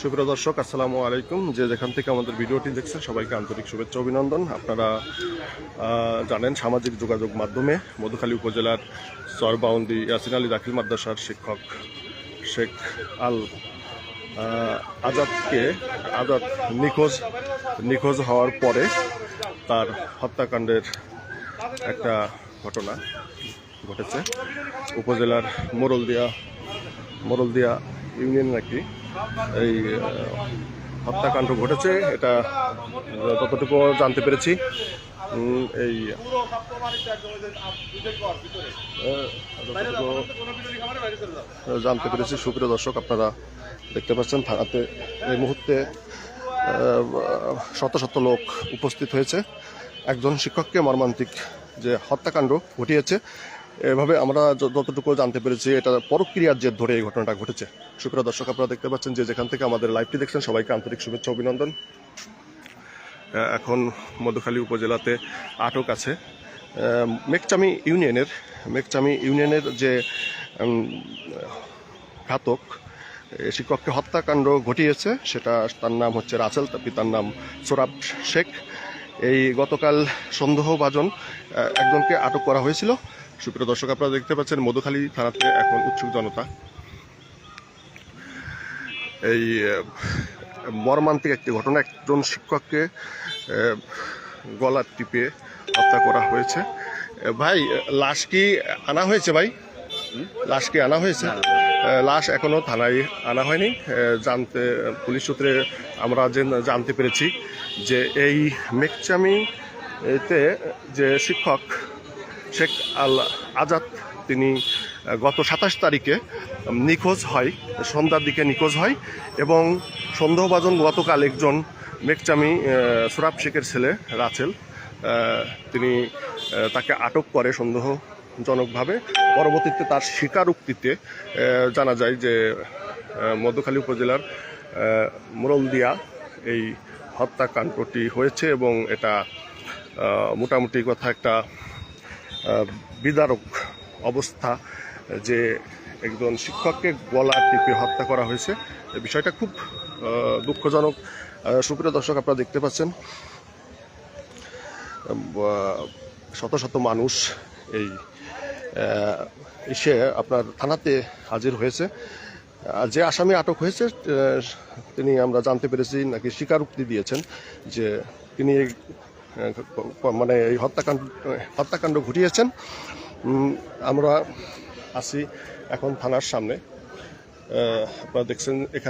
সুপ্রিয় দর্শক, আসসালামু আলাইকুম। যে যেখান থেকে আমাদের ভিডিওটি দেখছেন, সবাইকে আন্তরিক শুভেচ্ছা অভিনন্দন। আপনারা জানেন সামাজিক যোগাযোগ মাধ্যমে মধুখালী উপজেলার সরবাউন্দি ইয়াসিন আলী দাখিল মাদ্রাসার শিক্ষক শেখ আল আজাদকে, আজাদ নিখোঁজ নিখোঁজ হওয়ার পরে তার হত্যাকাণ্ডের একটা ঘটনা ঘটেছে। উপজেলার মোরলদিয়া মোরলদিয়া ইউনিয়ন নাকি? এই হত্যাকাণ্ড ঘটেছে এটা আহ, যতটুকু জানতে পেরেছি। এই জানতে পেরেছি সুপ্রিয় দর্শক আপনারা দেখতে পাচ্ছেন থানাতে এই মুহূর্তে শত শত লোক উপস্থিত হয়েছে। একজন শিক্ষককে মর্মান্তিক যে হত্যাকাণ্ড ঘটিয়েছে এভাবে আমরা যতটুকু জানতে পেরেছি, এটা পরক্রিয়ার জের ধরে এই ঘটনাটা ঘটেছে। সুপ্রিয় দর্শক, আপনারা দেখতে পাচ্ছেন যে যেখান থেকে আমাদের লাইভটি দেখছেন, সবাইকে আন্তরিক শুভেচ্ছা, অভিনন্দন। এখন মধুখালী উপজেলাতে আটক আছে। মেকচামি ইউনিয়নের মেকচামি ইউনিয়নের যে ঘাতক শিক্ষককে হত্যাকাণ্ড ঘটিয়েছে, সেটা তার নাম হচ্ছে রাসেল, তার পিতার নাম সোরাব শেখ। এই গতকাল সন্দেহভাজন একজনকে আটক করা হয়েছিল। সুপ্রিয় দর্শক আপনারা দেখতে পাচ্ছেন মধুখালী থানাতে এখন উৎসুক জনতা। এই মর্মান্তিক একটি ঘটনা একজন শিক্ষককে আহ, গলা টিপে হত্যা করা হয়েছে। ভাই লাশ কি আনা হয়েছে ভাই? লাশ কি আনা হয়েছে? লাশ এখনও থানায় আনা হয়নি। জানতে পুলিশ সূত্রে আমরা যে জানতে পেরেছি যে এই মেকচামিতে যে শিক্ষক শেখ আল আজাদ তিনি গত সাতাশ তারিখে নিখোঁজ হয় সন্ধ্যার দিকে নিখোঁজ হয় এবং সন্দেহভাজন গতকাল একজন মেকচামি সুরাব শেখের ছেলে রাচেল তিনি তাকে আটক করে সন্দেহজনকভাবে। পরবর্তীতে তার স্বীকারোক্তিতে জানা যায় যে আহ, মধুখালী উপজেলার মোরলদিয়া এই হত্যাকাণ্ডটি হয়েছে এবং এটা মোটামুটি কথা একটা বিদারক অবস্থা, যে একজন শিক্ষককে গলা টিপে হত্যা করা হয়েছে। বিষয়টা খুব দুঃখজনক। সুপ্রিয় দর্শক, আপনারা দেখতে পাচ্ছেন শত শত মানুষ এই এসে আপনার থানাতে হাজির হয়েছে। যে আসামি আটক হয়েছে তিনি আমরা জানতে পেরেছি, নাকি স্বীকারোক্তি দিয়েছেন যে তিনি মানে এই হত্যাকাণ্ড হত্যাকাণ্ড ঘটিয়েছেন। আমরা আসি এখন থানার সামনে। আপনারা দেখছেন এখানে